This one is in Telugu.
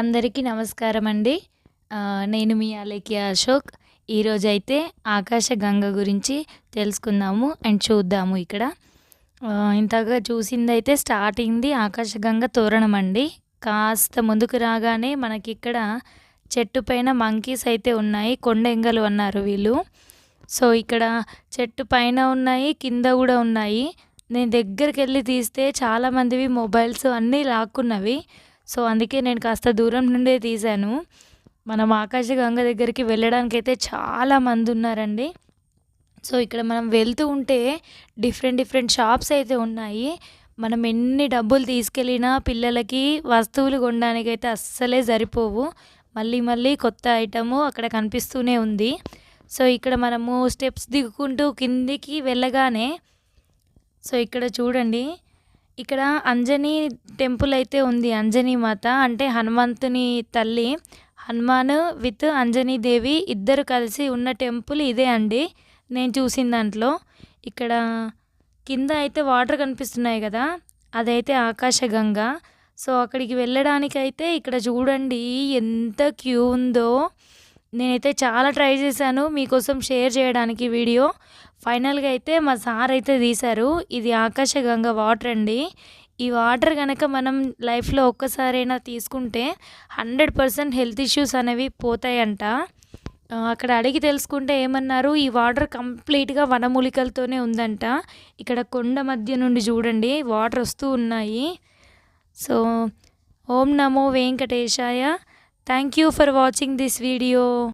అందరికీ నమస్కారం అండి నేను మీ అలేఖ్య అశోక్. ఈరోజైతే ఆకాశగంగ గురించి తెలుసుకుందాము అండ్ చూద్దాము ఇక్కడ. ఇంతగా చూసిందైతే స్టార్టింగ్ది ఆకాశగంగ తోరణం అండి. కాస్త ముందుకు రాగానే మనకి ఇక్కడ చెట్టు పైన మంకీస్ అయితే ఉన్నాయి. కొండెంగలు అన్నారు వీళ్ళు. సో ఇక్కడ చెట్టు పైన ఉన్నాయి కింద కూడా ఉన్నాయి. నేను దగ్గరికి వెళ్ళి తీస్తే చాలామందివి మొబైల్స్ అన్నీ లాక్కున్నవి. సో అందుకే నేను కాస్త దూరం నుండే తీశాను. మనం ఆకాశగంగ దగ్గరికి వెళ్ళడానికి అయితే చాలా మంది ఉన్నారండి. సో ఇక్కడ మనం వెళ్తూ ఉంటే డిఫరెంట్ డిఫరెంట్ షాప్స్ అయితే ఉన్నాయి. మనం ఎన్ని డబ్బులు తీసుకెళ్ళినా పిల్లలకి వస్తువులు కొనడానికి అయితే అస్సలే సరిపోవు. మళ్ళీ మళ్ళీ కొత్త ఐటము అక్కడ కనిపిస్తూనే ఉంది. సో ఇక్కడ మనము స్టెప్స్ దిగుకుంటూ కిందికి వెళ్ళగానే సో ఇక్కడ చూడండి ఇక్కడ అంజనీ టెంపుల్ అయితే ఉంది అంజనీ మాత. అంటే హనుమంతుని తల్లి. హనుమాన్ విత్ అంజనీ దేవి ఇద్దరు కలిసి ఉన్న టెంపుల్ ఇదే అండి. నేను చూసిన దాంట్లో. ఇక్కడ కింద అయితే వాటర్ కనిపిస్తున్నాయి కదా అదైతే ఆకాశగంగ సో అక్కడికి వెళ్ళడానికైతే ఇక్కడ చూడండి ఎంత క్యూ ఉందో. నేనైతే చాలా ట్రై చేశాను మీకోసం షేర్ చేయడానికి వీడియో. ఫైనల్గా అయితే మా సార్ అయితే తీశారు. ఇది ఆకాశగంగ వాటర్ అండి. ఈ వాటర్ కనుక మనం లైఫ్లో ఒక్కసారైనా తీసుకుంటే హండ్రెడ్ పర్సెంట్ హెల్త్ ఇష్యూస్ అనేవి పోతాయంట. అక్కడ అడిగి తెలుసుకుంటే ఏమన్నారు? ఈ వాటర్ కంప్లీట్గా వనమూలికలతోనే ఉందంట. ఇక్కడ కొండ మధ్య నుండి చూడండి వాటర్ వస్తూ ఉన్నాయి. సో ఓం నమో వెంకటేశాయ. Thank you for watching this video.